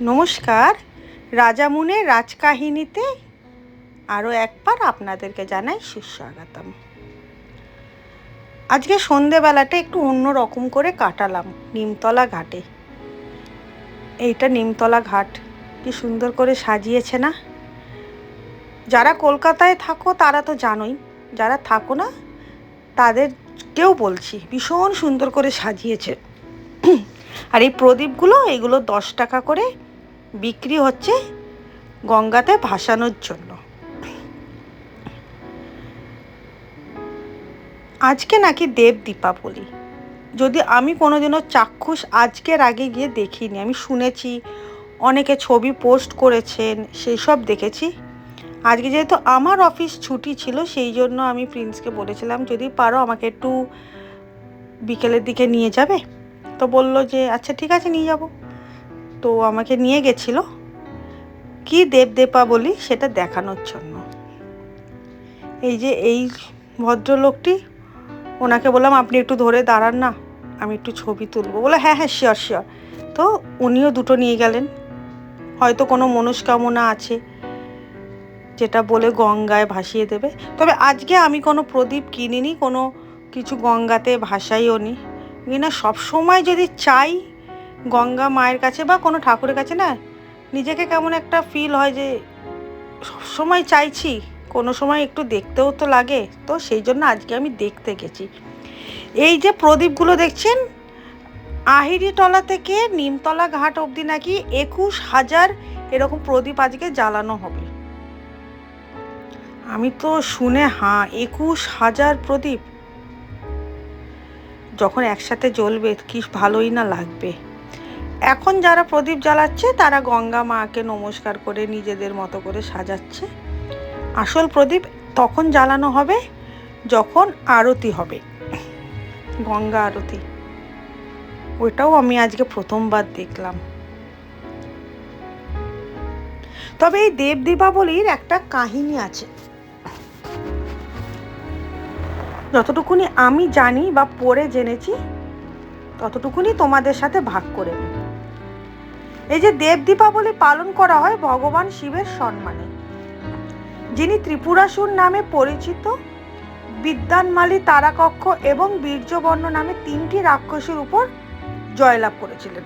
নমস্কার রাজামুনের রাজকাহিনীতে আরও একবার আপনাদেরকে জানাই সুস্বাগতম। আজকে সন্ধেবেলাটা একটু অন্য রকম করে কাটালাম, নিমতলা ঘাটে। এইটা নিমতলা ঘাট, কি সুন্দর করে সাজিয়েছে না? যারা কলকাতায় থাকো তারা তো জানোই, যারা থাকো না তাদেরকেও বলছি, ভীষণ সুন্দর করে সাজিয়েছে। আর এই প্রদীপগুলো, এগুলো দশ টাকা করে বিক্রি হচ্ছে গঙ্গাতে ভাসানোর জন্য। আজকে নাকি দেব দীপাবলি। যদি আমি কোনোদিনও চাক্ষুষ আজকের আগে গিয়ে দেখিনি, আমি শুনেছি, অনেকে ছবি পোস্ট করেছেন সেই সব দেখেছি। আজকে যেহেতু আমার অফিস ছুটি ছিল, সেই জন্য আমি প্রিন্সকে বলেছিলাম, যদি পারো আমাকে একটু বিকেলের দিকে নিয়ে যাবে? তো বলল যে আচ্ছা ঠিক আছে, নিয়ে যাব। তো আমাকে নিয়ে গেছিল। কি দেবদেপা বলি, সেটা দেখানোর জন্য। এই যে, এই ভদ্রলোকটি, ওনাকে বললাম, আপনি একটু ধরে দাঁড়ান না, আমি একটু ছবি তুলবো। বলে হ্যাঁ হ্যাঁ শিওর শিওর তো উনিও দুটো নিয়ে গেলেন। হয়তো কোনো মনস্কামনা আছে, যেটা বলে গঙ্গায় ভাসিয়ে দেবে। তবে আজকে আমি কোনো প্রদীপ কিনিনি, কোনো কিছু গঙ্গাতে ভাসাইও নি না সবসময় যদি চাই গঙ্গা মায়ের কাছে বা কোনো ঠাকুরের কাছে না, নিজেকে কেমন একটা ফিল হয় যে সবসময় চাইছি, কোনো সময় একটু দেখতেও তো লাগে, তো সেই জন্য আজকে আমি দেখতে গেছি। এই যে প্রদীপগুলো দেখছেন, আহিরিটলা থেকে নিমতলা ঘাট অবধি নাকি একুশ হাজার এরকম প্রদীপ আজকে জ্বালানো হবে। আমি তো শুনে, হাঁ, একুশ হাজার প্রদীপ। যখন একসাথে জ্বলবে, কি ভালোই না লাগবে। এখন যারা প্রদীপ জ্বালাচ্ছে, তারা গঙ্গা মাকে নমস্কার করে নিজেদের মতো করে সাজাচ্ছে। আসল প্রদীপ তখন জ্বালানো হবে, যখন আরতি হবে। গঙ্গা আরতি। ওইটাও আমি আজকে প্রথমবার দেখলাম। তবে এই দেব দীপাবলির একটা কাহিনী আছে। যতটুকুনি আমি জানি বা পড়ে জেনেছি, ততটুকুনি তোমাদের সাথে ভাগ করে নিই। এই যে দেব দীপাবলি পালন করা হয় ভগবান শিবের সম্মানে। যিনি ত্রিপুরাসুর নামে পরিচিত, বিদ্যানমালী তারাকক্ষ এবং বীর্যবর্ণ নামে তিনটি রাক্ষসের উপর জয়লাভ করেছিলেন।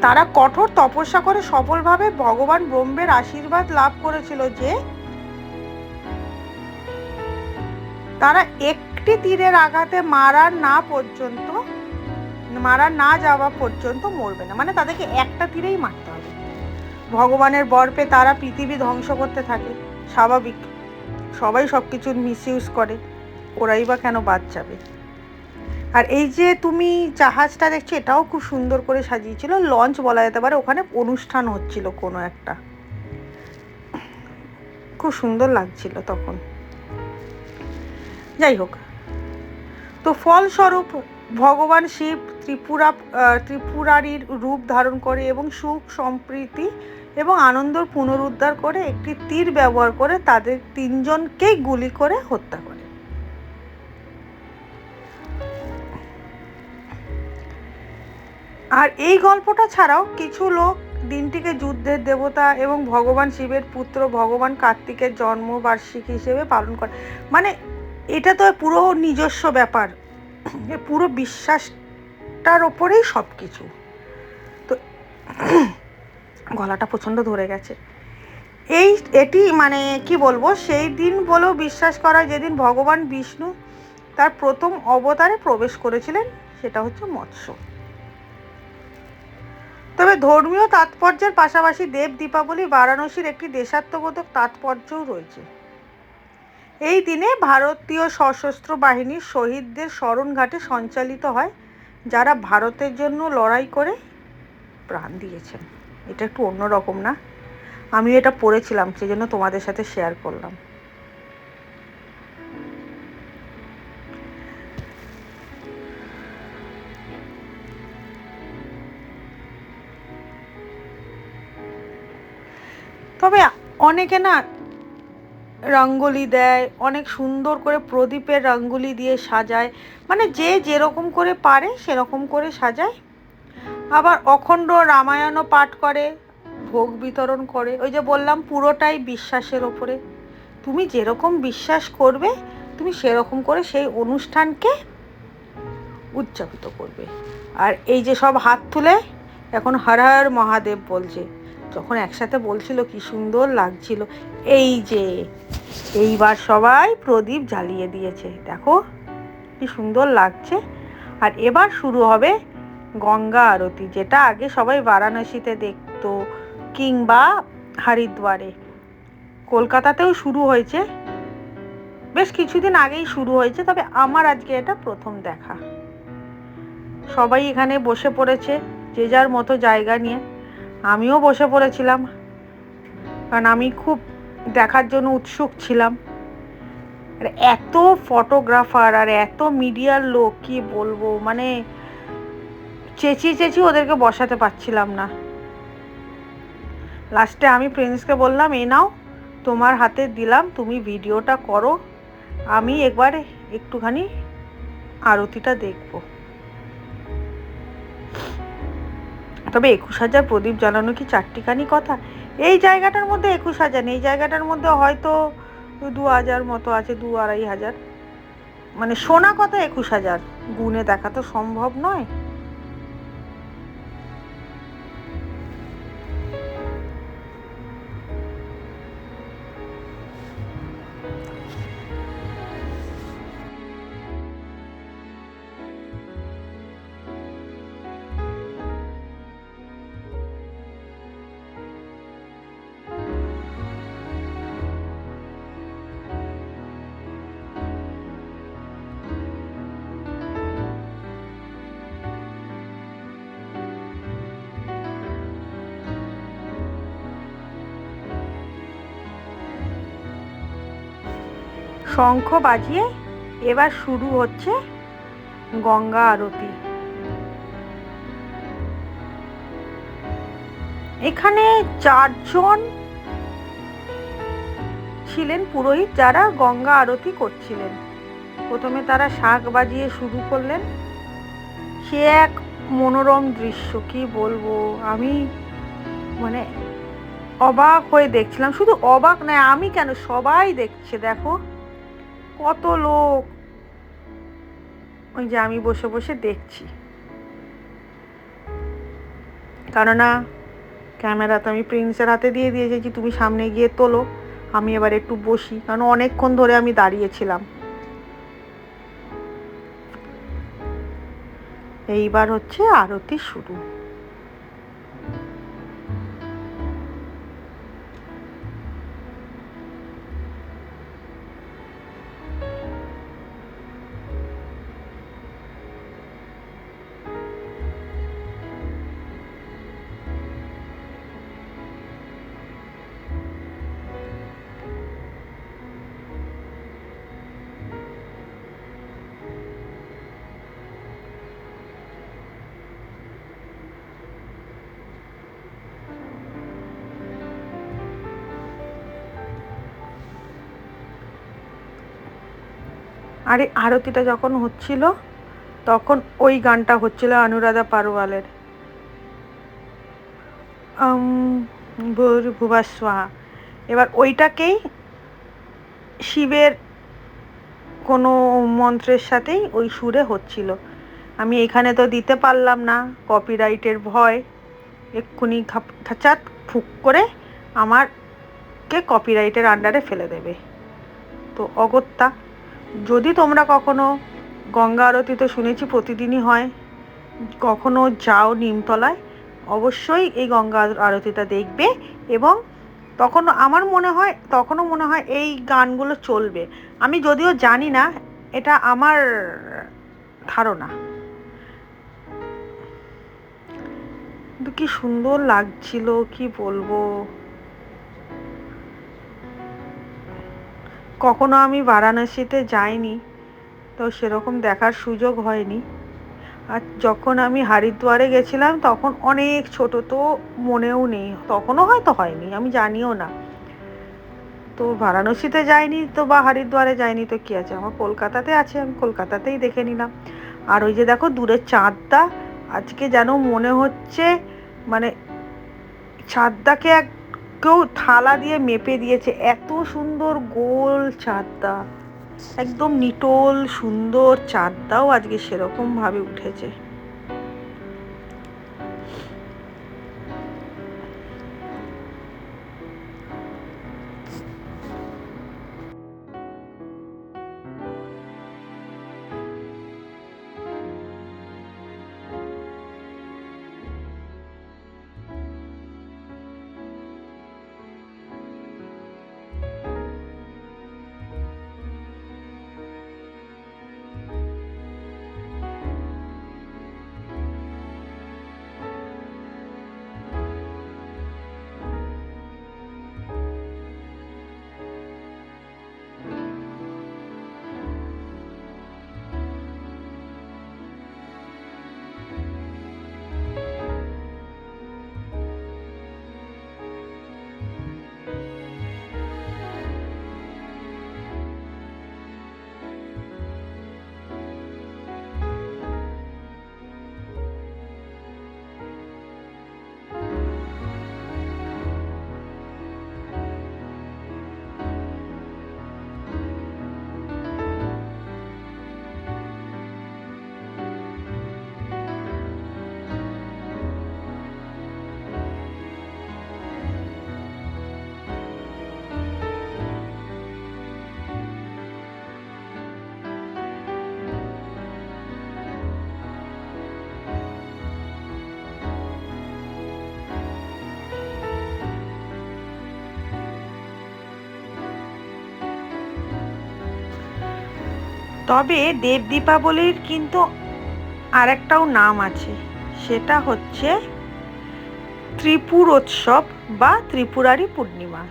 তারা কঠোর তপস্যা করে সফলভাবে ভগবান ব্রহ্মের আশীর্বাদ লাভ করেছিল যে তারা একটি তীরের আঘাতে মারা না পর্যন্ত, মারা না যাওয়া পর্যন্ত মরবে না। মানে তাদেরকে একটা তীরেই মারতে হবে। ভগবানের বর পেয়ে তারা পৃথিবী ধ্বংস করতে থাকে। স্বাভাবিক। সবাই সব কিছুর মিসইউজ করে। ওরাই বা কেন বাদ যাবে? আর এই যে তুমি জাহাজটা দেখছ, এটাও খুব সুন্দর করে সাজিয়েছিল। লঞ্চ বলা যেতে পারে, ওখানে অনুষ্ঠান হচ্ছিল কোনো একটা। খুব সুন্দর লাগছিল তখন। যাই হোক। তো ফলস্বরূপ ভগবান শিব ত্রিপুরা ত্রিপুরারির রূপ ধারণ করে এবং সুখ, সম্প্রীতি এবং আনন্দর পুনরুদ্ধার করে একটি তীর ব্যবহার করে তাদের তিনজনকেই গুলি করে হত্যা করে। আর এই গল্পটা ছাড়াও কিছু লোক দিনটিকে যুদ্ধের দেবতা এবং ভগবান শিবের পুত্র ভগবান কার্তিকের জন্মবার্ষিকী হিসেবে পালন করে। মানে এটা তো পুরো নিজস্ব ব্যাপার। পুরো বিশ্বাসটার ওপরেই সব কিছু তো গলাটা প্রচণ্ড ধরে গেছে। এই, এটি মানে কি বলব, সেই দিন বলেও বিশ্বাস করা যেদিন ভগবান বিষ্ণু তার প্রথম অবতারে প্রবেশ করেছিলেন, সেটা হচ্ছে মৎস্য। তবে ধর্মীয় তাৎপর্যের পাশাপাশি দেব দীপাবলি, বারাণসীর একটি দেশাত্মবোধক তাৎপর্যও রয়েছে। এই দিনে ভারতীয় সশস্ত্র বাহিনীর শহীদদের স্মরণ ঘাটে সঞ্চালিত হয়, যারা ভারতের জন্য লড়াই করে প্রাণ দিয়েছেন। এটা একটু অন্যরকম না? আমি এটা পড়েছিলাম সেই জন্য তোমাদের সাথে শেয়ার করলাম। তবে অনেকে না রঙ্গোলি দেয়, অনেক সুন্দর করে প্রদীপের রঙ্গোলি দিয়ে সাজায়। মানে যে যেরকম করে পারে, সেরকম করে সাজায়। আবার অখণ্ড রামায়ণও পাঠ করে, ভোগ বিতরণ করে। ওই যে বললাম, পুরোটাই বিশ্বাসের ওপরে। তুমি যেরকম বিশ্বাস করবে, তুমি সেরকম করে সেই অনুষ্ঠানকে উদযাপিত করবে। আর এই যে সব হাত তুলে, এখন হর হর মহাদেব বলছে যখন একসাথে বলছিল কি সুন্দর লাগছিল, এই যে, এইবার সবাই প্রদীপ জ্বালিয়ে দিয়েছে। দেখো, কি সুন্দর লাগছে। আর এবার শুরু হবে গঙ্গা আরতি, যেটা আগে সবাই বারাণসীতে দেখতো, কিংবা হরিদ্বারে। কলকাতাতেও শুরু হয়েছে। বেশ কিছুদিন আগেই শুরু হয়েছে, তবে আমার আজকে এটা প্রথম দেখা। সবাই এখানে বসে পড়েছে, যে যার মতো জায়গা নিয়ে। আমিও বসে পড়েছিলাম। কারণ আমি খুব দেখার জন্য উৎসুক ছিলাম। আর এত ফটোগ্রাফার আর এত মিডিয়ার লোক, কি বলব? মানে চেঁচিয়ে চেঁচিয়ে ওদেরকে বসাতে পারছিলাম না। লাস্টে আমি প্রিন্সকে বললাম, এ নাও, তোমার হাতে দিলাম, তুমি ভিডিওটা করো। আমি একবার একটুখানি আরতিটা দেখব। তবে একুশ হাজার প্রদীপ জ্বালানো কি চারটিখানি কথা? এই জায়গাটার মধ্যে একুশ হাজার নেই, এই জায়গাটার মধ্যে হয়তো দু হাজার মতো আছে, দু আড়াই হাজার। মানে শোনা কথা একুশ হাজার। গুনে দেখা তো সম্ভব নয়। শঙ্খ বাজিয়ে এবার শুরু হচ্ছে গঙ্গা আরতি। এখানে চারজন ছিলেন পুরোহিত যারা গঙ্গা আরতি করছিলেন। প্রথমে তারা শাঁখ বাজিয়ে শুরু করলেন। সে এক মনোরম দৃশ্য, কি বলব? আমি মানে অবাক হয়ে দেখছিলাম। শুধু অবাক নয়, আমি কেন সবাই দেখছে? দেখো কত লোক? ওই যে আমি বসে বসে দেখছি। কেননা, ক্যামেরা তো আমি প্রিন্সের হাতে দিয়ে দিয়েছি তুমি সামনে গিয়ে তোলো, আমি এবার একটু বসি, কারণ অনেকক্ষণ ধরে আমি দাঁড়িয়েছিলাম। এইবার হচ্ছে আরতি শুরু। আরে আরতিটা যখন হচ্ছিল, তখন ওই গানটা হচ্ছিল অনুরাধা পারোয়ালের। ভুবাস্বাহা। এবার ওইটাকেই শিবের কোনো মন্ত্রের সাথেই ওই সুরে হচ্ছিল। আমি এখানে তো দিতে পারলাম না কপিরাইটের ভয়। এক্ষুনি খাচাত ফুক করে আমারকে কপিরাইটের আন্ডারে ফেলে দেবে। তো অগত্যা যদি তোমরা কখনো গঙ্গা আরতি তো শুনেছি প্রতিদিনই হয়, কখনো যাও নিমতলায়, অবশ্যই এই গঙ্গা আরতিটা দেখবে এবং তখন আমার মনে হয়, তখনও মনে হয় এই গানগুলো চলবে। আমি যদিও জানি না, এটা আমার ধারণা। কি সুন্দর লাগছিল, কি বলব? কখনো আমি বারাণসীতে যাইনি, তো সেরকম দেখার সুযোগ হয়নি। আর যখন আমি হরিদ্বারে গেছিলাম, তখন অনেক ছোট তো মনেও নেই, তখনও হয়তো হয়নি, আমি জানিও না। তো বারাণসীতে যাইনি তো বা হরিদ্বারে যাইনি তো কী আছে? আমার কলকাতাতে আছে, আমি কলকাতাতেই দেখে নিলাম। আর ওই যে দেখো দূরের চাঁদটা, আজকে যেন মনে হচ্ছে মানে চাঁদটাকে এক কেউ থালা দিয়ে মেপে দিয়েছে, এত সুন্দর গোল চাঁদটা। একদম নিটোল সুন্দর চাঁদটাও আজকে সেরকমভাবে উঠেছে। তবে দেব দীপাবলির কিন্তু আরেকটাও নাম আছে। সেটা হচ্ছে ত্রিপুরোৎসব বা ত্রিপুরারি পূর্ণিমা।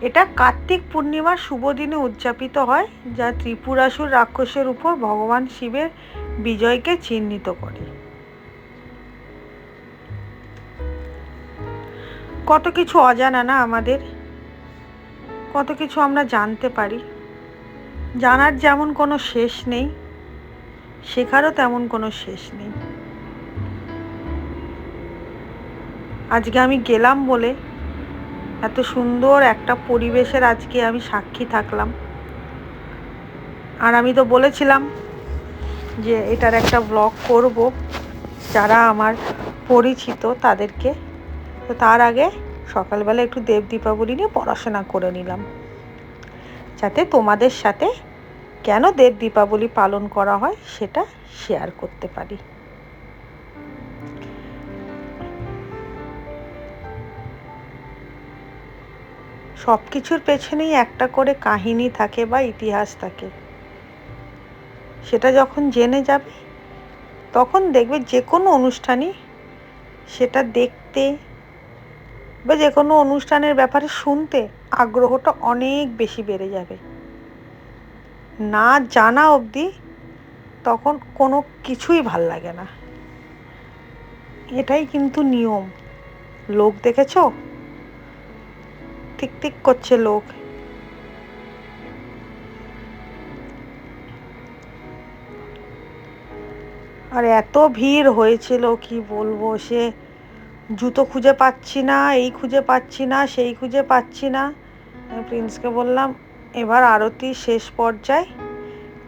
এটা কার্তিক পূর্ণিমার শুভ দিনে উদযাপিত হয়, যা ত্রিপুরাসুর রাক্ষসের উপর ভগবান শিবের বিজয়কে চিহ্নিত করে। কত কিছু অজানা না আমাদের। কত কিছু আমরা জানতে পারি। জানার যেমন কোনো শেষ নেই, শেখারও তেমন কোনো শেষ নেই। আজকে আমি গেলাম বলে এত সুন্দর একটা পরিবেশের আজকে আমি সাক্ষী থাকলাম। আর আমি তো বলেছিলাম যে এটার একটা ব্লগ করব, যারা আমার পরিচিত তাদেরকে। তো তার আগে সকালবেলা একটু দেব দীপাবলি নিয়ে পড়াশোনা করে নিলাম। যাতে তোমাদের সাথে কেন দেব দীপাবলি পালন করা হয় সেটা শেয়ার করতে পারি। সব কিছুর পেছনেই একটা করে কাহিনী থাকে বা ইতিহাস থাকে। সেটা যখন জেনে যাবে, তখন দেখবে যে কোনো অনুষ্ঠানই সেটা দেখতে বা যে কোনো অনুষ্ঠানের ব্যাপারে শুনতে আগ্রহটা অনেক বেশি বেড়ে যাবে। না জানা অবধি তখন কোনো কিছুই ভালো লাগে না। এটাই কিন্তু নিয়ম। লোক দেখেছ? ঠিক করছে লোক। আর এত ভিড় হয়েছিল, কি বলব সে? জুতো খুঁজে পাচ্ছি না, এই খুঁজে পাচ্ছি না, সেই খুঁজে পাচ্ছি না। প্রিন্সকে বললাম, এবার আরতি শেষ পর্যায়ে,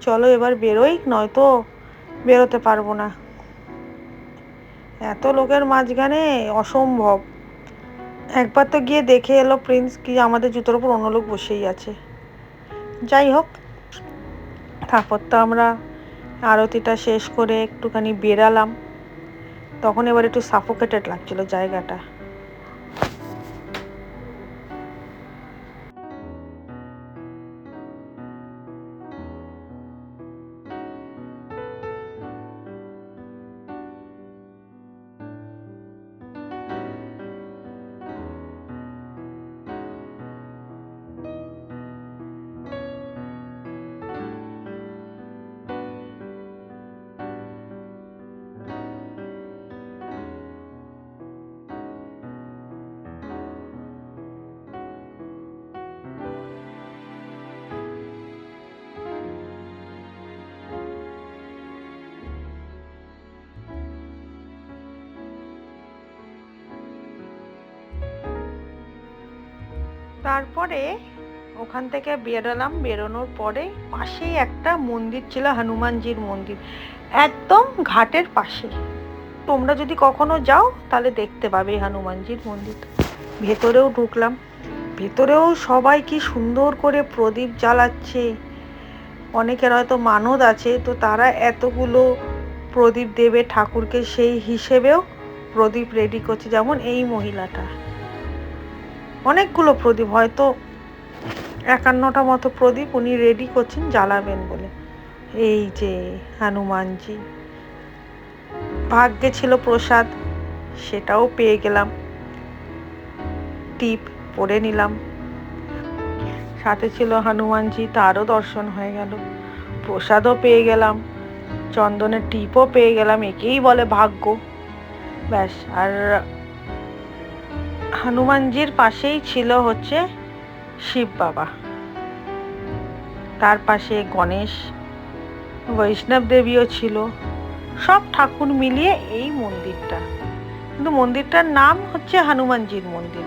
চলো এবার বেরোই, নয়তো বেরোতে পারব না। এত লোকের মাঝখানে অসম্ভব। একবার তো গিয়ে দেখে এলো প্রিন্স কি আমাদের জুতোর উপর অন্য লোক বসেই আছে। যাই হোক, তারপর তো আমরা আরতিটা শেষ করে একটুখানি বেরালাম। তখন এবার একটু সাফোকেটেড লাগছিল জায়গাটা। তারপরে ওখান থেকে বেরোলাম, বেরোনোর পরে পাশেই একটা মন্দির ছিল, হনুমানজির মন্দির। একদম ঘাটের পাশে। তোমরা যদি কখনো যাও, তাহলে দেখতে পাবে হনুমানজির মন্দির। ভেতরেও ঢুকলাম। ভেতরেও সবাই কি সুন্দর করে প্রদীপ জ্বালাচ্ছে। অনেকের হয়তো মানদ আছে, তো তারা এতগুলো প্রদীপ দেবে ঠাকুরকে, সেই হিসেবেও প্রদীপ রেডি করছে, যেমন এই মহিলাটা। অনেকগুলো প্রদীপ, হয়তো একান্নটা মতো প্রদীপ উনি রেডি করছেন, জ্বালাবেন বলে। এই যে হনুমানজি, ভাগ্যে ছিল প্রসাদ, সেটাও পেয়ে গেলাম। টিপ পরে নিলাম। সাথে ছিল হনুমানজি, তারও দর্শন হয়ে গেল। প্রসাদও পেয়ে গেলাম, চন্দনের টিপও পেয়ে গেলাম, একেই বলে ভাগ্য। ব্যাস, আর হনুমানজির পাশেই ছিল হচ্ছে শিব বাবা। তার পাশে গণেশ, বৈষ্ণব দেবীও ছিল। সব ঠাকুর মিলিয়ে এই মন্দিরটা। কিন্তু মন্দিরটার নাম হচ্ছে হনুমানজির মন্দির।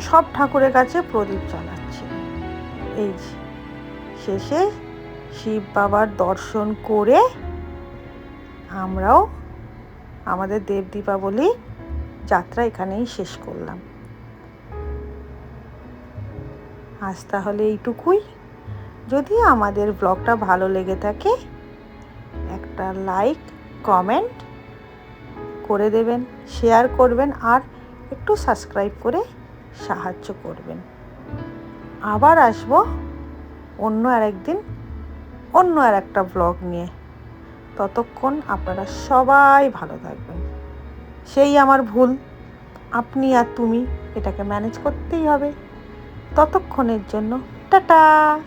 সব ঠাকুরের কাছে প্রদীপ জ্বালাচ্ছে। এই শেষে শিব বাবার দর্শন করে আমরাও আমাদের দেব দীপাবলি যাত্রা এখানেই শেষ করলাম। আজ তাহলে এইটুকুই। যদি আমাদের ব্লগটা ভালো লেগে থাকে, একটা লাইক, কমেন্ট করে দেবেন, শেয়ার করবেন আর একটু সাবস্ক্রাইব করে সাহায্য করবেন। আবার আসব অন্য আর একদিন অন্য আর একটা ব্লগ নিয়ে। ততক্ষণ আপনারা সবাই ভালো থাকবেন। সেই আমার ভুল। আপনি আর তুমি এটাকে ম্যানেজ করতেই হবে। ততক্ষণের জন্য টাটা!